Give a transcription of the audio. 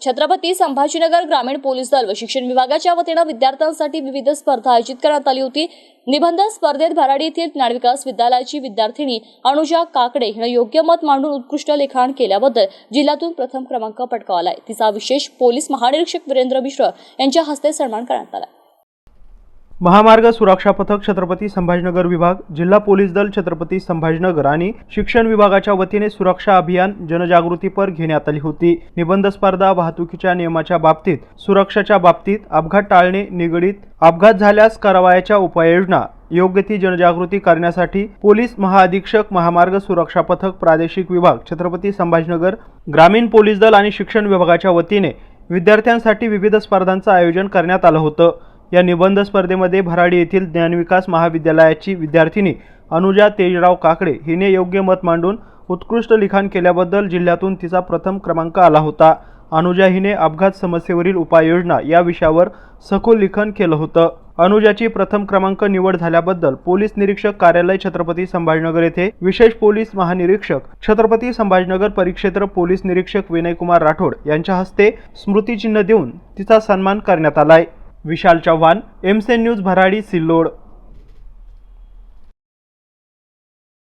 छत्रपती संभाजीनगर ग्रामीण पोलीस दल व शिक्षण विभागाच्या वतीनं विद्यार्थ्यांसाठी विविध स्पर्धा आयोजित करण्यात आली होती. निबंध स्पर्धेत भराडी येथील ज्ञानविकास विद्यालयाची विद्यार्थिनी अनुजा काकडे हिनं योग्य मत मांडून उत्कृष्ट लिखाण केल्याबद्दल जिल्ह्यातून प्रथम क्रमांक पटकावलाय तिचा विशेष पोलीस महानिरीक्षक वीरेंद्र मिश्र यांच्या हस्ते सन्मान करण्यात आला महामार्ग सुरक्षा पथक छत्रपती संभाजीनगर विभाग जिल्हा पोलीस दल छत्रपती संभाजीनगर आणि शिक्षण विभागाच्या वतीने सुरक्षा अभियान जनजागृतीपर घेण्यात आली होती. निबंध स्पर्धा वाहतुकीच्या नियमाच्या बाबतीत सुरक्षाच्या बाबतीत अपघात टाळणे निगडीत अपघात झाल्यास करावयाच्या उपाययोजना योग्य ती जनजागृती करण्यासाठी पोलीस महाअधीक्षक महामार्ग सुरक्षा पथक प्रादेशिक विभाग छत्रपती संभाजीनगर ग्रामीण पोलीस दल आणि शिक्षण विभागाच्या वतीने विद्यार्थ्यांसाठी विविध स्पर्धांचं आयोजन करण्यात आलं होतं. या निबंध स्पर्धेमध्ये भराडी येथील ज्ञानविकास महाविद्यालयाची विद्यार्थिनी अनुजा तेजराव काकडे हिने योग्य मत मांडून उत्कृष्ट लिखाण केल्याबद्दल जिल्ह्यातून तिचा प्रथम क्रमांक आला होता. अनुजा हिने अपघात समस्येवरील उपाययोजना या विषयावर सखोल लिखाण केलं होतं. अनुजाची प्रथम क्रमांक निवड झाल्याबद्दल पोलीस निरीक्षक कार्यालय छत्रपती संभाजीनगर येथे विशेष पोलीस महानिरीक्षक छत्रपती संभाजीनगर परिक्षेत्र पोलीस निरीक्षक विनयकुमार राठोड यांच्या हस्ते स्मृतिचिन्ह देऊन तिचा सन्मान करण्यात आलाय. Vishal Chavan MSN news Bharadi Sillod.